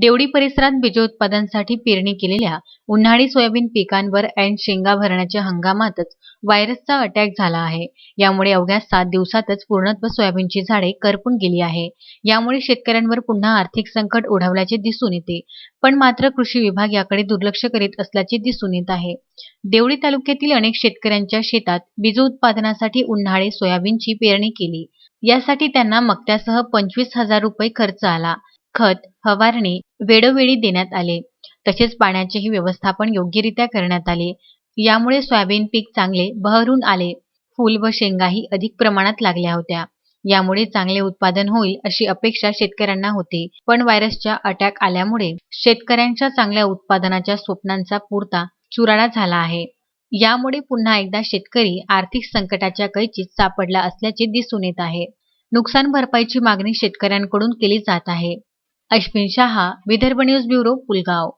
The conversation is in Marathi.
देवडी परिसरात बीजोत्पादनासाठी पेरणी केलेल्या उन्हाळी सोयाबीन पिकांवर ऐन शेंगा भरण्याच्या हंगामातच व्हायरसचा अटॅक झाला आहे. यामुळे अवघ्या सात दिवसातच पूर्णत्व सोयाबीनची झाडे करपून गेली आहे. यामुळे शेतकऱ्यांवर पुन्हा आर्थिक संकट ओढवल्याचे दिसून येते. पण मात्र कृषी विभाग याकडे दुर्लक्ष करीत असल्याचे दिसून येत आहे. देवळी तालुक्यातील अनेक शेतकऱ्यांच्या शेतात बीज उत्पादनासाठी उन्हाळी सोयाबीनची पेरणी केली. यासाठी त्यांना मक्त्यासह पंचवीस हजार रुपये खर्च आला. खत फवारणी वेळोवेळी देण्यात आले. तसेच पाण्याचेही व्यवस्थापन योग्यरित्या करण्यात आले. यामुळे सोयाबीन पीक चांगले बहरून आले. फूल व शेंगाही अधिक प्रमाणात लागल्या होत्या. यामुळे चांगले उत्पादन होईल अशी अपेक्षा शेतकऱ्यांना होती. पण व्हायरसच्या अटॅक आल्यामुळे शेतकऱ्यांच्या चांगल्या उत्पादनाच्या स्वप्नांचा पुरता चुराडा झाला आहे. यामुळे पुन्हा एकदा शेतकरी आर्थिक संकटाच्या कैचीत सापडला असल्याचे दिसून येत आहे. नुकसान भरपाईची मागणी शेतकऱ्यांकडून केली जात आहे. Ashwin Shah Vidarbha news bureau Pulgaon.